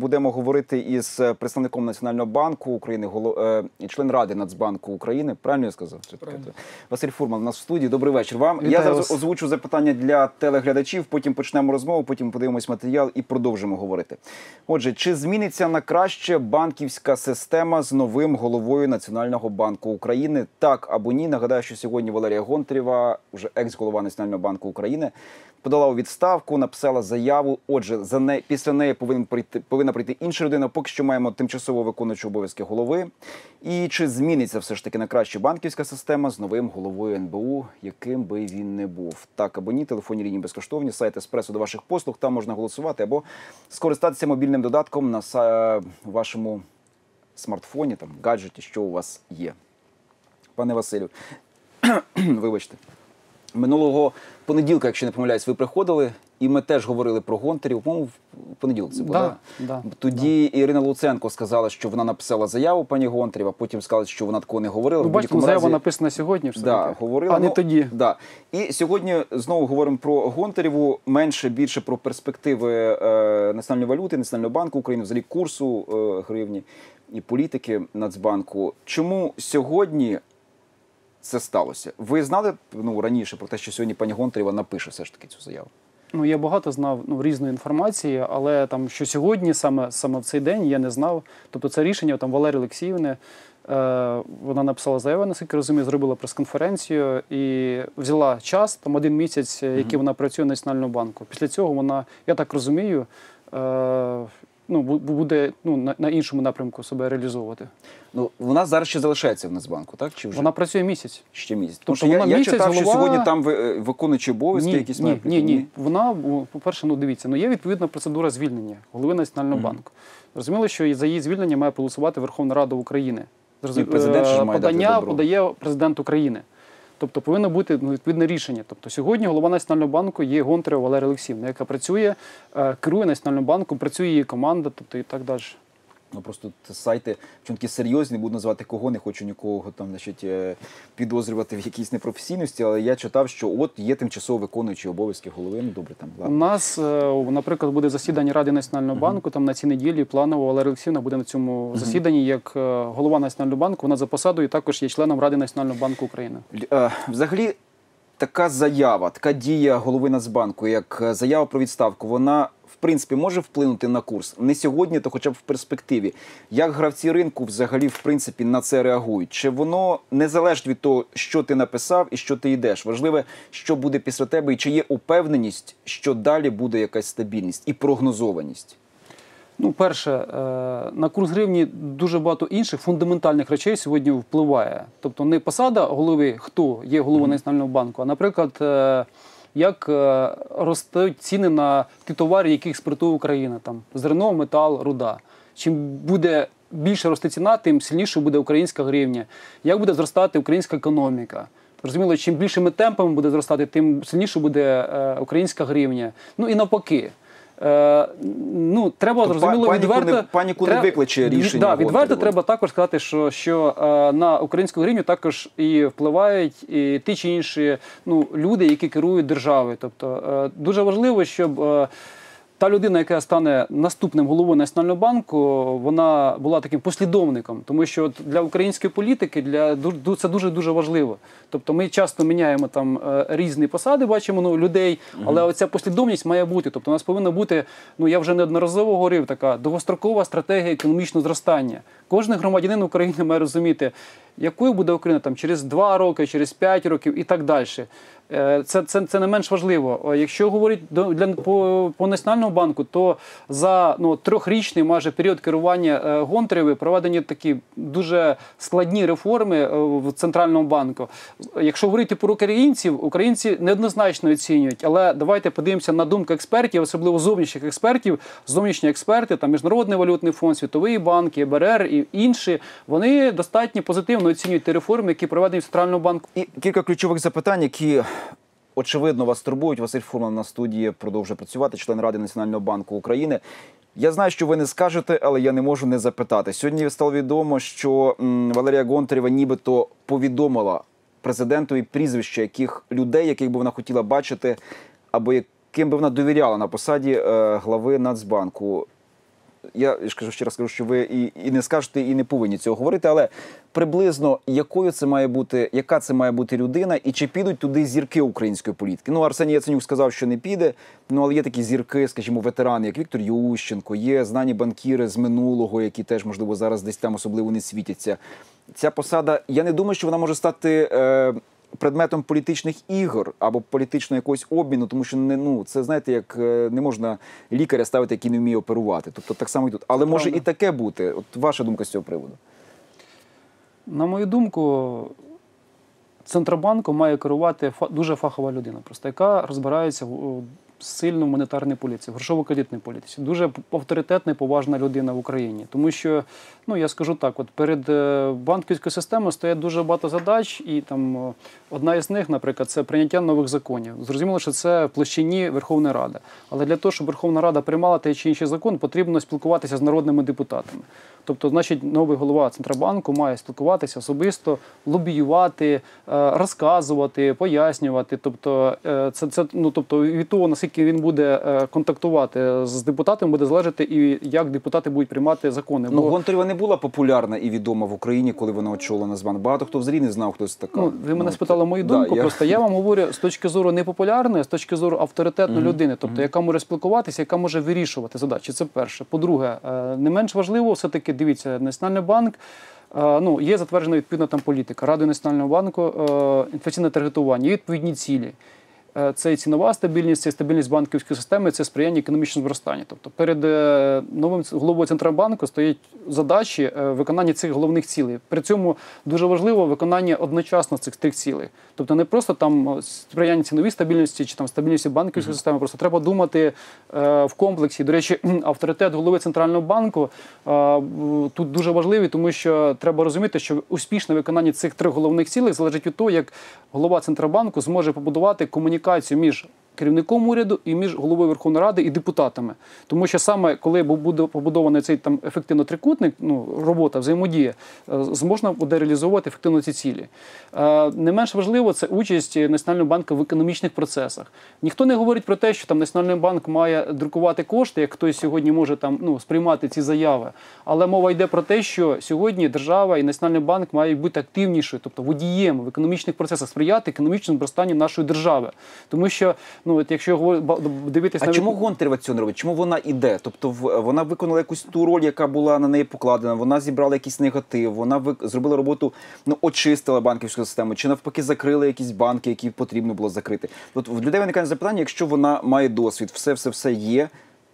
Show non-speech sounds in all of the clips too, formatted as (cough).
Будемо говорити із представником Національного банку України, е, член Ради Нацбанку України. Правильно я сказав? Василь Фурман у нас в студії. Добрий вечір вам. я зараз вас. озвучу запитання для телеглядачів. Потім почнемо розмову, потім подивимось матеріал і продовжимо говорити. Отже, чи зміниться на краще банківська система з новим головою Національного банку України? Так або ні? Нагадаю, що сьогодні Валерія Гонтарєва, вже екс-голова Національного банку України, подала у відставку, написала заяву. Отже, за не після неї повинен прийти повинна прийти інша людина. Поки що маємо тимчасово виконуючу обов'язки голови. І чи зміниться все ж таки на краще банківська система з новим головою НБУ, яким би він не був? Так або ні, телефонні лінії безкоштовні, сайт еспресо до ваших послуг. Там можна голосувати або скористатися мобільним додатком на вашому смартфоні, там гаджеті, що у вас є. Пане Василю, (clears throat) вибачте. Минулого понеділка, якщо не помиляюсь, ви приходили, і ми теж говорили про Гонтарів. По-моєму, в понеділок це було. Да, да, Тоді Ірина Луценко сказала, що вона написала заяву пані Гонтарів, а потім сказала, що вона такого не говорила. В бачите, заява разі- написана сьогодні, все Да, таки, говорила, а не ну, тоді. Да. І сьогодні знову говоримо про Гонтарєву, менше більше про перспективи е, національної валюти, Національного банку України, взагалі курсу е, гривні і політики Нацбанку. Чому сьогодні це сталося? Ви знали ну, раніше про те, що сьогодні пані Гонтарєва напише все ж таки цю заяву? Ну я багато знав ну, різної інформації, але там що сьогодні, саме саме в цей день, я не знав. Тобто це рішення там Валерії Олексіївни. Е, вона написала заяву, наскільки розумію, зробила прес-конференцію і взяла час, там один місяць, е, який вона працює в Національному банку. Після цього вона, я так розумію, е, ну, буде ну, на, на іншому напрямку себе реалізовувати. Ну, вона зараз ще залишається в Нацбанку, так? Чи вже Вона працює місяць. ще місяць? Тому Тобто що вона я місяць читав, що сьогодні там е, виконуючі обов'язки ні, якісь ні, мають ні, ні. Вона, по-перше, ну дивіться, ну є відповідна процедура звільнення голови Національного банку. Зрозуміло, що за її звільнення має проголосувати Верховна Рада України. І президент ж е, має дати подання подає президент України. Тобто повинно бути ну, відповідне рішення. Тобто сьогодні голова Національного банку є Гонтарева Валерія Олексіївна, яка працює, е, керує Національним банком, працює її команда, тобто і так далі. Ну просто сайти, чому такі серйозні, буду називати кого, не хочу нікого там, значить, е, підозрювати в якійсь непрофесійності, але я читав, що от є тимчасово виконуючі обов'язки голови. Ну добре, там У нас, е, наприклад, буде засідання Ради Національного банку. Там на цій неділі планово Валерія Олексіївна буде на цьому засіданні як е, голова Національного банку. Вона за посадою також є членом Ради Національного банку України. Взагалі, така заява, така дія голови Нацбанку, як заява про відставку, вона в принципі може вплинути на курс не сьогодні, то хоча б в перспективі. Як гравці ринку взагалі в принципі на це реагують? Чи воно не залежить від того, що ти написав і що ти йдеш? Важливе, що буде після тебе, і чи є упевненість, що далі буде якась стабільність і прогнозованість? Ну, перше, е, на курс гривні дуже багато інших фундаментальних речей сьогодні впливає. Тобто не посада голови, хто є головою Національного банку, а, наприклад, е, як е, ростуть ціни на ті товари, які експортує Україна, там зерно, метал, руда. Чим буде більше рости ціна, тим сильніше буде українська гривня. Як буде зростати українська економіка? Розуміло, чим більшими темпами буде зростати, тим сильніше буде е, українська гривня. Ну і навпаки. Е, ну, треба То зрозуміло паніку відверто. не- паніку не Тре- викличе рішення Да, відверто треба також сказати, що, що е, на українську гривню також і впливають і ті чи інші ну, люди, які керують державою. Тобто е, дуже важливо, щоб. Та людина, яка стане наступним головою Національного банку, вона була таким послідовником, тому що от для української політики для це дуже дуже важливо. Тобто ми часто міняємо там е, різні посади, бачимо ну, людей, але оця послідовність має бути. Тобто у нас повинна бути, ну я вже неодноразово говорив, така довгострокова стратегія економічного зростання. Кожен громадянин України має розуміти, якою буде Україна там через 2 роки, через 5 років і так далі. Е, Це, це, це не менш важливо. Якщо говорити для, по, по Національному банку, то за ну, трьохрічний майже період керування е, проведені такі дуже складні реформи е, в Центральному банку. Якщо говорити про українців, українці неоднозначно оцінюють, але давайте подивимося на думку експертів, особливо зовнішніх експертів. Зовнішні експерти, там Міжнародний валютний фонд, Світовий банк, ЄБРР і інші, вони достатньо позитивно оцінюють ті реформи, які проведені в Центральному банку. І кілька ключових запитань, які очевидно вас турбують. Василь Фурман на студії продовжує працювати, член Ради Національного банку України. Я знаю, що ви не скажете, але я не можу не запитати. Сьогодні стало відомо, що Валерія Гонтарєва нібито повідомила президентові прізвища яких людей, яких би вона хотіла бачити, або яким би вона довіряла на посаді е, глави Нацбанку. Я ж ще раз кажу, що ви і, і не скажете, і не повинні цього говорити, але приблизно якою це має бути, яка це має бути людина, і чи підуть туди зірки української політики? Ну, Арсеній Яценюк сказав, що не піде. Ну але є такі зірки, скажімо, ветерани, як Віктор Ющенко, є знані банкіри з минулого, які теж можливо зараз десь там особливо не світяться. Ця посада, я не думаю, що вона може стати. Е, предметом політичних ігор або політичного якогось обміну, тому що не ну це знаєте, як е, не можна лікаря ставити, який не вміє оперувати. Тобто так само і тут. Але може Правда. і таке бути. От ваша думка з цього приводу. На мою думку, Центробанку має керувати дуже фахова людина, просто яка розбирається в- сильно в монетарній політиці, в грошово-кредитній політиці. Дуже авторитетна і поважна людина в Україні. Тому що, ну я скажу так, от перед е, банківською системою стоять дуже багато задач, і там е, одна із них, наприклад, це прийняття нових законів. Зрозуміло, що це в площині Верховної Ради. Але для того, щоб Верховна Рада приймала той чи інший закон, потрібно спілкуватися з народними депутатами. Тобто, значить, новий голова Центробанку має спілкуватися особисто, лобіювати, е, розказувати, пояснювати. Тобто, це, це ну тобто від того, наскільки він буде е, контактувати з депутатами, буде залежати і як депутати будуть приймати закони. Ну, Бо- Гонтарєва не була популярна і відома в Україні, коли вона очолила Нацбанк. Багато хто взагалі не знав, хто це така. Ну, ви мене от, спитали мою да, думку. я- Просто я вам говорю з точки зору не популярної, а з точки зору авторитетної людини, тобто яка може спілкуватися, яка може вирішувати задачі. Це перше. По-друге, е, не менш важливо, все таки дивіться, Національний банк. е, Ну, є затверджена відповідна там політика Радою Національного банку, інфляційне таргетування, є відповідні цілі. Е, Це і цінова стабільність, це і стабільність банківської системи, це сприяння економічному зростанню. Тобто перед е, новим головою Центробанку стоять задачі е, виконання цих головних цілей. При цьому дуже важливо виконання одночасно цих трьох цілей. Тобто не просто там сприяння ціновій стабільності чи там стабільності банківської системи, просто треба думати в комплексі. До речі, (clears throat) авторитет голови центрального банку тут дуже важливий, тому що треба розуміти, що успішне виконання цих трьох головних цілей залежить від того, як голова центробанку зможе побудувати комунікацію між керівником уряду і між головою Верховної Ради і депутатами. Тому що саме коли буде побудований цей там ефективно трикутник, ну робота, взаємодія, е, зможна буде реалізовувати ефективно ці цілі. Е, Не менш важливо це участь Національного банку в економічних процесах. Ніхто не говорить про те, що там Національний банк має друкувати кошти, як хтось сьогодні може там ну сприймати ці заяви. Але мова йде про те, що сьогодні держава і Національний банк мають бути активнішою, тобто водієм в економічних процесах, сприяти економічному зростанню нашої держави. Тому що ну от якщо ба- дивитися А на чому Гонтарєва цього не робить? Чому вона іде? Тобто вона виконала якусь ту роль, яка була на неї покладена, вона зібрала якийсь негатив, вона ви- зробила роботу, ну очистила банківську систему, чи навпаки закрила якісь банки, які потрібно було закрити. От в людей виникає запитання, якщо вона має досвід, все, все, все є.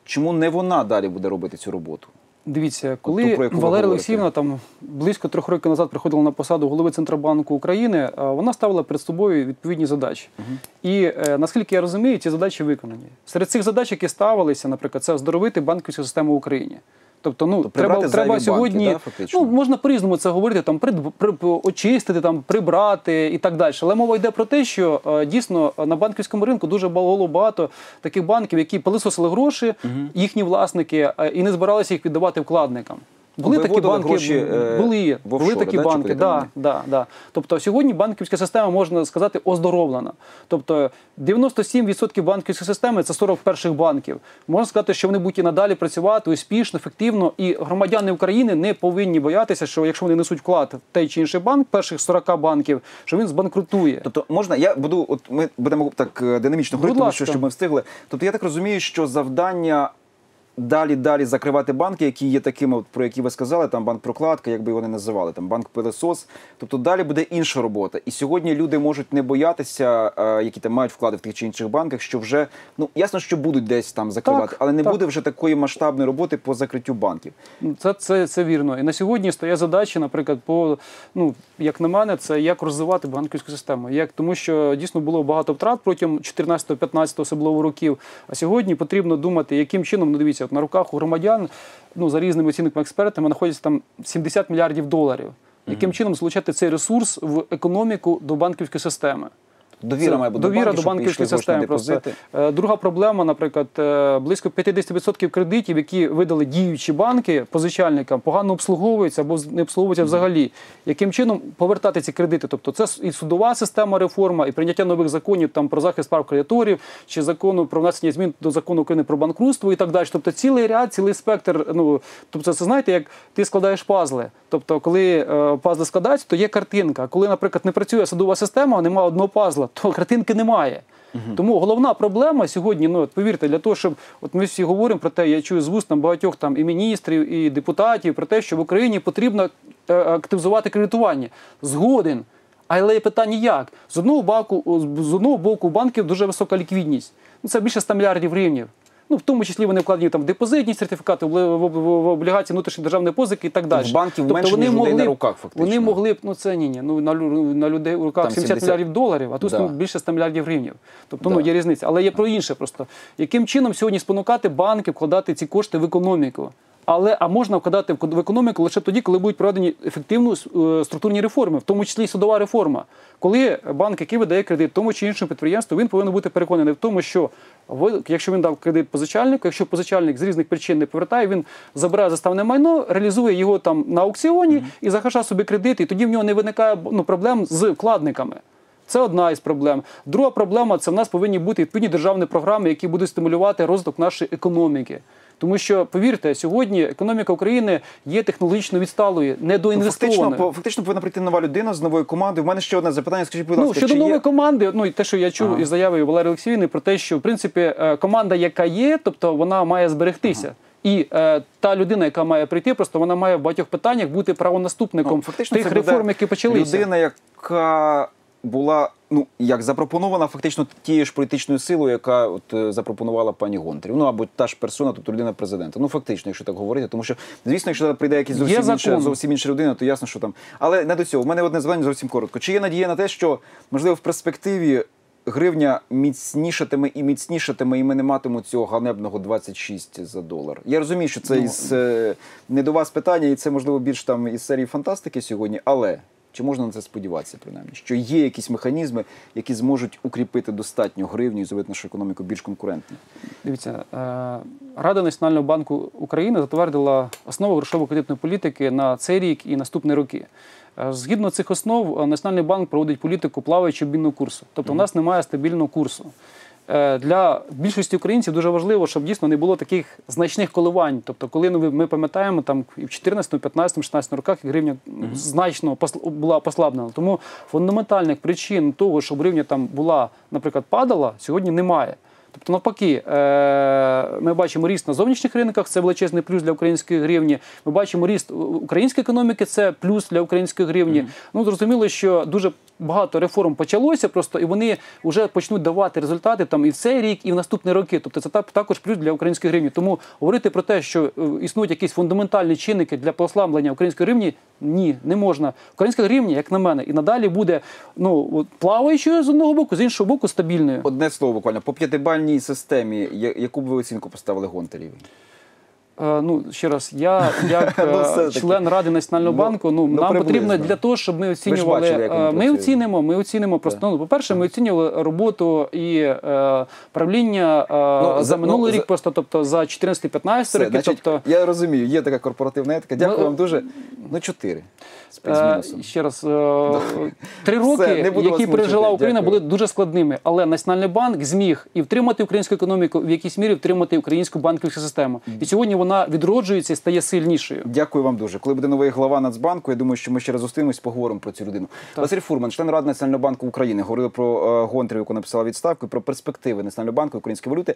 Чому не вона далі буде робити цю роботу? Дивіться, коли яку Валерія. Олексіївна там близько трьох років назад приходила на посаду голови Центробанку України, вона ставила перед собою відповідні задачі. І е, наскільки я розумію, ці задачі виконані. Серед цих задач, які ставилися, наприклад, це оздоровити банківську систему в Україні. Тобто, ну То треба треба, сьогодні банки, да, ну можна по-різному це говорити, там при, при, очистити, там прибрати і так далі. Але мова йде про те, що е, дійсно е, на банківському ринку дуже було багато таких банків, які пилисосили гроші, їхні власники, е, і не збиралися їх віддавати вкладникам. Були такі банки, гроші, е, були, в були такі да, банки, да, да, да. Тобто сьогодні банківська система можна сказати оздоровлена. Тобто 97% банківської системи це 40 перших банків. Можна сказати, що вони будуть і надалі працювати успішно, ефективно, і громадяни України не повинні боятися, що якщо вони несуть вклад в той чи інший банк, перших 40 банків, що він збанкрутує. Тобто можна, я буду, от ми будемо так е, динамічно говорити, тому що щоб ми встигли. Тобто я так розумію, що завдання. Далі далі закривати банки, які є такими, про які ви сказали, там банк прокладка, як би його не називали, там банк пилесос. Тобто далі буде інша робота. І сьогодні люди можуть не боятися, е, які там мають вклади в тих чи інших банках, що вже ну ясно, що будуть десь там закривати, Так, але не так. буде вже такої масштабної роботи по закриттю банків. Це, це, це вірно. І на сьогодні стоять задачі, наприклад, по ну як на мене, це як розвивати банківську систему. Як тому, що дійсно було багато втрат протягом 14-15 особливо років. А сьогодні потрібно думати, яким чином ну дивіться, от на руках у громадян, ну за різними оцінками експертами, знаходяться там 70 мільярдів доларів. Яким чином залучати цей ресурс в економіку до банківської системи? Довіра має бути довіра до банківської системи. Просто. Е, друга проблема, наприклад, е, близько 50% кредитів, які видали діючі банки позичальникам, погано обслуговуються або не обслуговуються взагалі. Яким чином повертати ці кредити? Тобто, це і судова система реформа, і прийняття нових законів там про захист прав кредиторів, чи закону про внесення змін до закону України про банкрутство і так далі. Тобто, цілий ряд, цілий спектр. Ну тобто, це знаєте, як ти складаєш пазли.Тобто, коли е, пазли складаються, то є картинка. Коли, наприклад, не працює судова система, немає одного пазла, то картинки немає. Тому головна проблема сьогодні, ну от повірте, для того, щоб от ми всі говоримо про те, я чую з вуст там багатьох там і міністрів, і депутатів про те, що в Україні потрібно е, активізувати кредитування. Згоден. Але є питання як? З одного боку, з одного боку, у банків дуже висока ліквідність. Ну, це більше 100 мільярдів гривнів. Ну, в тому числі вони вкладені там в депозитні сертифікати, в, в, в, в облігації внутрішньої державної позики і так далі. в банків менше, ніж людей на руках, фактично. Вони могли б, ну це ні, ні. Ну на, на людей у руках Там 70 70 мільярдів доларів, а тут Да. ну, більше 100 мільярдів гривень. Тобто, ну є різниця. Але є про інше просто. Яким чином сьогодні спонукати банки вкладати ці кошти в економіку? Але а можна вкладати в економіку лише тоді, коли будуть проведені ефективно е, структурні реформи, в тому числі і судова реформа. Коли банк, який видає кредит тому чи іншому підприємству, він повинен бути переконаний в тому, що якщо він дав кредит позичальнику, якщо позичальник з різних причин не повертає, він забирає заставне майно, реалізує його там на аукціоні і захищає собі кредит, і тоді в нього не виникає ну, проблем з вкладниками. Це одна із проблем. Друга проблема це в нас повинні бути відповідні державні програми, які будуть стимулювати розвиток нашої економіки. Тому що повірте, сьогодні економіка України є технологічно відсталою, Ну, Фактично, недоінвестованою. фактично повинна прийти нова людина з новою командою. У мене ще одне запитання. Скажіть, будь Ну, ласка, щодо чи нової є... команди, ну і те, що я чув Ага. із заяви Валерії Олексіївни про те, що в принципі е, команда, яка є, тобто вона має зберегтися. І е, та людина, яка має прийти, просто вона має в багатьох питаннях бути правонаступником Ну, фактично, тих реформ, які почалися. Людина, яка була ну як запропонована фактично тією ж політичною силою, яка от е, запропонувала пані Гонтарів. Ну або та ж персона, тобто людина президента. Ну фактично, якщо так говорити, тому що звісно, якщо прийде якась зовсім інша, зовсім інша людина, то ясно, що там. Але не до цього. У мене одне завдання зовсім коротко. Чи є надія на те, що можливо в перспективі гривня міцнішатиме і міцнішатиме, і ми не матимемо цього ганебного 26 за долар. Я розумію, що це із е, не до вас питання, і це можливо більш там із серії фантастики сьогодні, але. Чи можна на це сподіватися, принаймні, що є якісь механізми, які зможуть укріпити достатньо гривню і зробити нашу економіку більш конкурентною? Дивіться, е, Рада Національного банку України затвердила основи грошово-кредитної політики на цей рік і наступні роки. Е, Згідно цих основ, е, Національний банк проводить політику плаваючого обмінного курсу. Тобто, у нас немає стабільного курсу. Е, Для більшості українців дуже важливо, щоб дійсно не було таких значних коливань. Тобто, коли ну, ми пам'ятаємо, там і в 14, 15, 16 роках гривня значно була послаблена. Тому фундаментальних причин того, щоб гривня там була, наприклад, падала, сьогодні немає. Тобто, навпаки, е, ми бачимо ріст на зовнішніх ринках, це величезний плюс для української гривні. Ми бачимо ріст української економіки, це плюс для української гривні. Ну зрозуміло, що дуже багато реформ почалося просто, і вони вже почнуть давати результати там і в цей рік, і в наступні роки. Тобто це та- також плюс для української гривні. Тому говорити про те, що е, існують якісь фундаментальні чинники для послаблення української гривні, ні, не можна. Українська гривня, як на мене, і надалі буде ну плаваючою з одного боку, з іншого боку, стабільною. Одне слово буквально по п'ятибальній системі, яку б ви оцінку поставили Гонтарєві? Е, Ну, ще раз, я (laughs) як Ну, е, член Ради Національного Ну, банку, ну, ну, нам приблизно. потрібно для того, щоб ми оцінювали. бачили, е, ми оцінимо, ми оцінимо просто. Ну, по-перше, ми оцінювали роботу і е, правління е, за минулий ну, рік, просто тобто за 14-15 Все, роки. значить, Тобто, я розумію, є така корпоративна етика. Дякую вам дуже. Ну, чотири. Е. Ще раз, (laughs) три роки, Все, які пережила. Україна, Дякую. були дуже складними. Але Національний банк зміг і втримати українську економіку, в якійсь мірі втримати українську банківську систему. І сьогодні вона відроджується і стає сильнішою. Дякую вам дуже. Коли буде новий глава Нацбанку, я думаю, що ми ще раз зустрінемось, поговоримо про цю людину. Василь Фурман, член Ради Національного банку України, говорили про е, Гонтарів, яку написала відставку, і про перспективи Національного банку української валюти.